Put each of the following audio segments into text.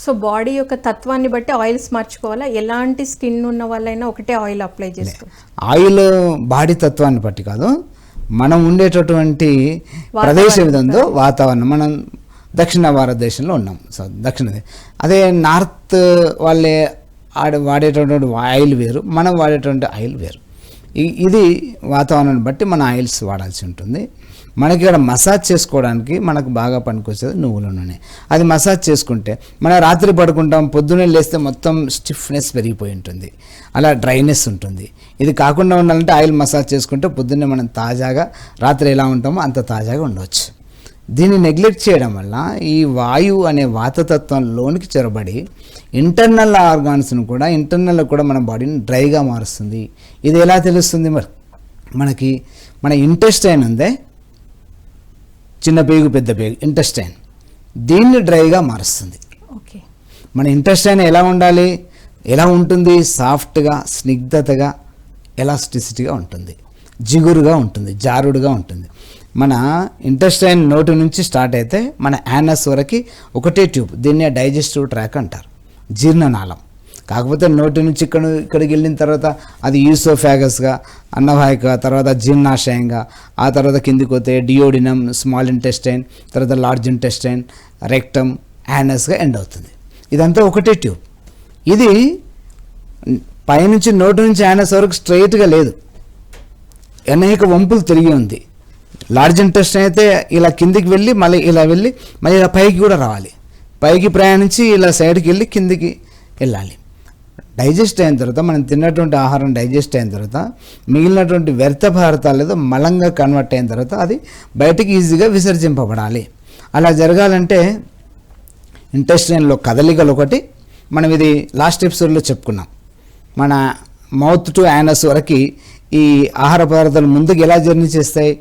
So body యొక్క తత్వాన్ని బట్టి ఆయిల్స్ మార్చుకోవాలా? ఎలాంటి స్కిన్ ఉన్న వాళ్ళైనా ఒకటే ఆయిల్ అప్లై చేసుకోవచ్చు. ఆయిల్ బాడీ తత్వాన్ని బట్టి కాదు. మనం ఉండేటటువంటి ప్రదేశం ఏది వాతావరణం. మనం దక్షిణ భారతదేశంలో ఉన్నాం. సో దక్షిణ అదే నార్త్ వాళ్ళే ఆడ వాడేటటువంటి ఆయిల్ వేరు మనం వాడేటువంటి ఆయిల్ వేరు. ఇది వాతావరణాన్ని బట్టి మన ఆయిల్స్ వాడాల్సి ఉంటుంది. మనకి ఇక్కడ మసాజ్ చేసుకోవడానికి మనకు బాగా పనికొచ్చేది నువ్వుల నూనె. అది మసాజ్ చేసుకుంటే మనం రాత్రి పడుకుంటాం పొద్దున్నే లేస్తే మొత్తం స్టిఫ్నెస్ పెరిగిపోయి ఉంటుంది. అలా డ్రైనెస్ ఉంటుంది. ఇది కాకుండా ఉండాలంటే ఆయిల్ మసాజ్ చేసుకుంటే పొద్దున్నే మనం తాజాగా రాత్రి ఎలా ఉంటామో అంత తాజాగా ఉండవచ్చు దీన్ని నెగ్లెక్ట్ చేయడం వల్ల ఈ వాయువు అనే వాతతత్వం లోనికి చొరబడి ఇంటర్నల్ ఆర్గాన్స్ను కూడా ఇంటర్నల్ కూడా మన బాడీని డ్రైగా మారుస్తుంది. ఇది ఎలా తెలుస్తుంది మరి? మనకి మన ఇంటెస్టైన్ ఉందే చిన్న పేగు పెద్ద పేగు ఇంటెస్టైన్. దీన్ని డ్రైగా మారుస్తుంది. ఓకే. మన ఇంటెస్టైన్ ఎలా ఉండాలి? ఎలా ఉంటుంది? సాఫ్ట్గా స్నిగ్ధతగా ఎలాస్టిసిటీగా ఉంటుంది. జిగురుగా ఉంటుంది జారుడుగా ఉంటుంది. మన ఇంటెస్టైన్ నోటి నుంచి స్టార్ట్ అయితే మన యానస్ వరకు ఒకటే ట్యూబ్ దీన్నే డైజెస్టివ్ ట్రాక్ అంటారు. జీర్ణనాళం. కాకపోతే నోటి నుంచి ఇక్కడ ఇక్కడికి వెళ్ళిన తర్వాత అది యూసోఫాగస్గా అన్నవాహిక తర్వాత జీర్ణాశయంగా ఆ తర్వాత కిందికి పోతే డియోడినం స్మాల్ ఇంటెస్టైన్ తర్వాత లార్జ్ ఇంటెస్టైన్ రెక్టమ్ యానస్గా ఎండ్ అవుతుంది. ఇదంతా ఒకటే ట్యూబ్ ఇది పైనుంచి నోటి నుంచి యానస్ వరకు స్ట్రైట్గా లేదు. అనేక వంపులు తిరిగి ఉంది. లార్జ్ ఇంటెస్టైన్ అయితే ఇలా కిందికి వెళ్ళి మళ్ళీ ఇలా వెళ్ళి మళ్ళీ ఇలా పైకి కూడా రావాలి. పైకి ప్రయాణించి ఇలా సైడ్కి వెళ్ళి కిందికి వెళ్ళాలి. డైజెస్ట్ అయిన తర్వాత మనం తిన్నటువంటి ఆహారం డైజెస్ట్ అయిన తర్వాత మిగిలినటువంటి వ్యర్థ పదార్థాలు ఏదో మలంగా కన్వర్ట్ అయిన తర్వాత అది బయటికి ఈజీగా విసర్జింపబడాలి. అలా జరగాలంటే ఇంటెస్టైన్లో కదలికలు ఒకటి మనం ఇది లాస్ట్ ఎపిసోడ్లో చెప్పుకున్నాం. మన మౌత్ టు యానస్ వరకు ఈ ఆహార పదార్థాలు ముందుకు ఎలా జర్నీ చేస్తాయి?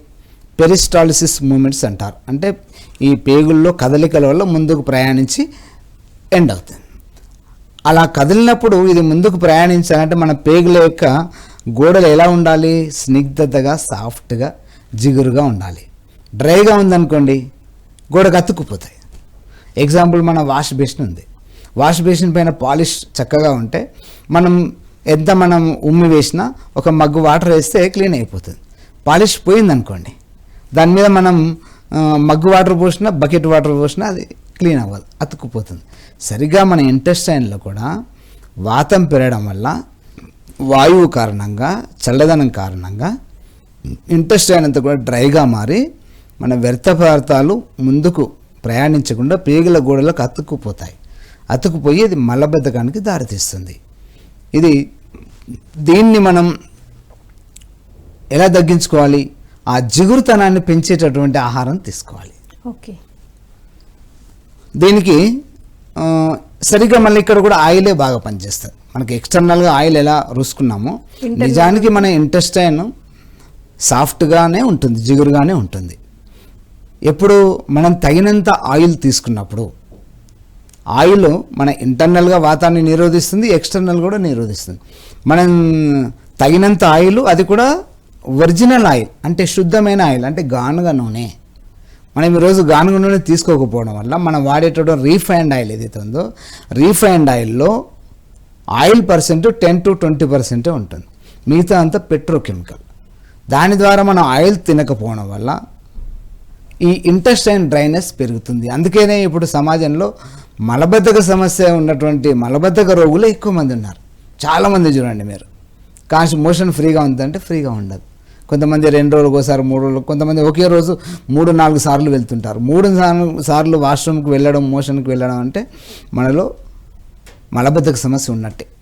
పెరిస్టాలిసిస్ మూమెంట్స్ అంటారు. అంటే ఈ పేగుల్లో కదలికల వల్ల ముందుకు ప్రయాణించి ఎండ్ అవుతుంది. అలా కదిలినప్పుడు ఇది ముందుకు ప్రయాణించాలంటే మన పేగుల యొక్క గోడలు ఎలా ఉండాలి? స్నిగ్ధతగా సాఫ్ట్గా జిగురుగా ఉండాలి. డ్రైగా ఉందనుకోండి గోడకు అతుక్కుపోతాయి. ఎగ్జాంపుల్ మన వాష్ బేసిన్ ఉంది. వాష్ బేసిన్ పైన పాలిష్ చక్కగా ఉంటే మనం ఎంత మనం ఉమ్మి వేసినా ఒక మగ్గు వాటర్ వేస్తే క్లీన్ అయిపోతుంది. పాలిష్ పోయిందనుకోండి దాని మీద మనం మగ్గు వాటర్ పోసినా బకెట్ వాటర్ పోసినా అది క్లీన్ అవ్వదు అతుక్కుపోతుంది. సరిగ్గా మన ఇంటెస్టైన్లో కూడా వాతం పెరగడం వల్ల వాయువు కారణంగా చల్లదనం కారణంగా ఇంటెస్టైన్ అంతా కూడా డ్రైగా మారి మన వ్యర్థ పదార్థాలు ముందుకు ప్రయాణించకుండా పేగుల గోడలకు అతుక్కుపోతాయి. అతుక్కుపోయి ఇది మలబద్ధకానికి దారితీస్తుంది. ఇది దీన్ని మనం ఎలా తగ్గించుకోవాలి? ఆ జిగురుతనాన్ని పెంచేటటువంటి ఆహారం తీసుకోవాలి. ఓకే. దీనికి సరిగ్గా మళ్ళీ ఇక్కడ కూడా ఆయిలే బాగా పనిచేస్తుంది మనకి ఎక్స్టర్నల్గా ఆయిల్ ఎలా రుసుకున్నామో నిజానికి మన ఇంటెస్టైన్ సాఫ్ట్గానే ఉంటుంది జిగురుగానే ఉంటుంది. ఎప్పుడు మనం తగినంత ఆయిల్ తీసుకున్నప్పుడు ఆయిల్ మన ఇంటర్నల్గా వాతాన్ని నిరోధిస్తుంది ఎక్స్టర్నల్ కూడా నిరోధిస్తుంది. మనం తగినంత ఆయిల్ అది కూడా ఒరిజినల్ ఆయిల్ అంటే శుద్ధమైన ఆయిల్ అంటే గానుగ నూనె. మనం ఈరోజు గానుగ నూనె తీసుకోకపోవడం వల్ల మనం వాడేటటువంటి రీఫైండ్ ఆయిల్ ఏదైతే ఉందో రీఫైండ్ ఆయిల్లో oil percent ten to twenty పర్సెంటే ఉంటుంది. మిగతా అంతా పెట్రోకెమికల్. దాని ద్వారా మనం ఆయిల్ తినకపోవడం వల్ల ఈ ఇంటెస్టైన్ డ్రైనెస్ పెరుగుతుంది. అందుకనే ఇప్పుడు సమాజంలో మలబద్ధక సమస్య ఉన్నటువంటి మలబద్ధక రోగులు ఎక్కువ మంది ఉన్నారు. చాలామంది చూడండి మీరు. కాస్ట్ మోషన్ ఫ్రీగా ఉందంటే ఫ్రీగా ఉండదు. కొంతమంది రెండు రోజులకు ఒకసారి మూడు రోజులు కొంతమంది ఒకే రోజు మూడు నాలుగు సార్లు వెళ్తుంటారు. మూడు సార్లు సార్లు వాష్రూమ్కి వెళ్ళడం మోషన్కి వెళ్ళడం అంటే మనలో మలబద్ధక సమస్య ఉన్నట్టే.